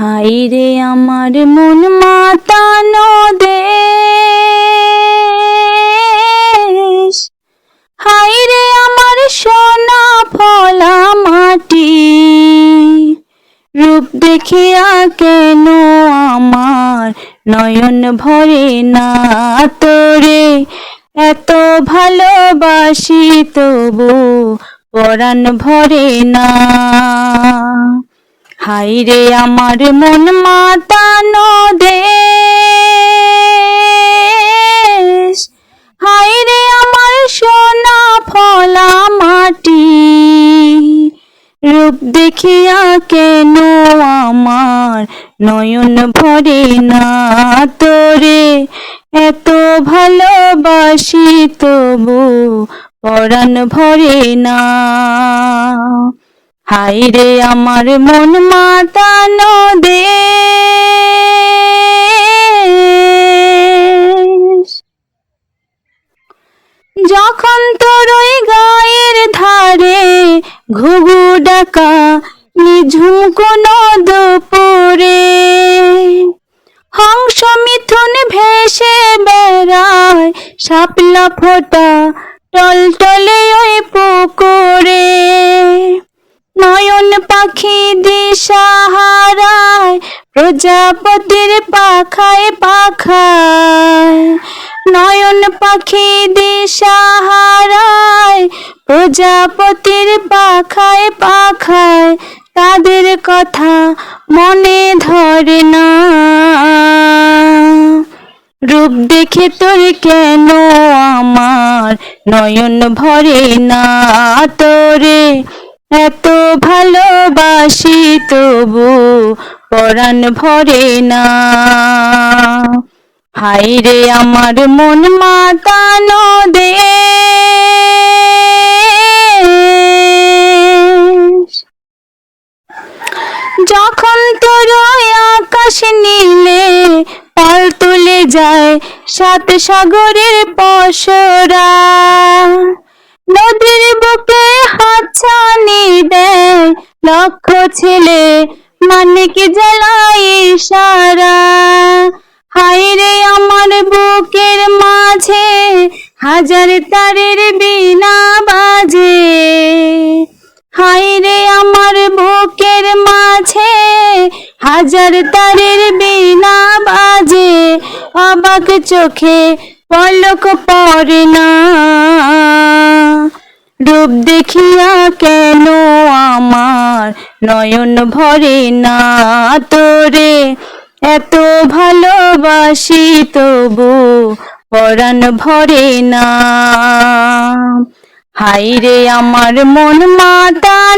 High রে আমার মন মাতানো দেশ। হাই রে আমার সোনা ফলা মাটি। রূপ দেখিয়া কেন আমার নয়ন ভরে না তোরে? এত ভালোবাসি তবু পরাণ ভরে না। হাই রে আমার মন মাতানো দেশ হাই রে আমার সোনা ফলা মাটি। রূপ দেখিয়া কেন আমার নয়ন ভরে না তোরে? এত ভালোবাসি তবু পরাণ ভরে না। হাই রে আমার মন মাতানো দেশ। যখন তোর ওই গায়ের ধারে ঘুঘু ডাকা নিঝুম কোনো দুপুরে, হংস মিথুন ভেসে বেড়ায় শাপলা ফোটা টলটলে ওই পুকুরে। পাখি দিশা হারায় প্রজাপতির পাখায় পাখায়। নয়ন পাখি দিশা হারায় প্রজাপতির পাখায় পাখায়। তাদের কথা মনে ধরে না। রূপ দেখে তোর কেন আমার নয়ন ভরে না তোরে? এত ভালোবাসি তবু পরাণ ভরে না। হাই রে আমার মন মাতানো দেশ যখন তোর আকাশ নীলে পাল তুলে যায় সাত সাগরের পশরা, নদীর বুকে হাতছানি দেয় লক্ষ ছেলে মানে কি জ্বালায় সারা হাই রে আমার বুকের মাঝে হাজার তারের বিনা বাজে। হাই রে আমার বুকের মাঝে হাজার তারের বিনা বাজে। অবাক চোখে পলক পড়ে না। রূপ দেখিয়া কেন নয়ন ভরে না তোরে। এত ভালোবাসি তবু পরাণ ভরে না। হাইরে আমার মন মাতানো দে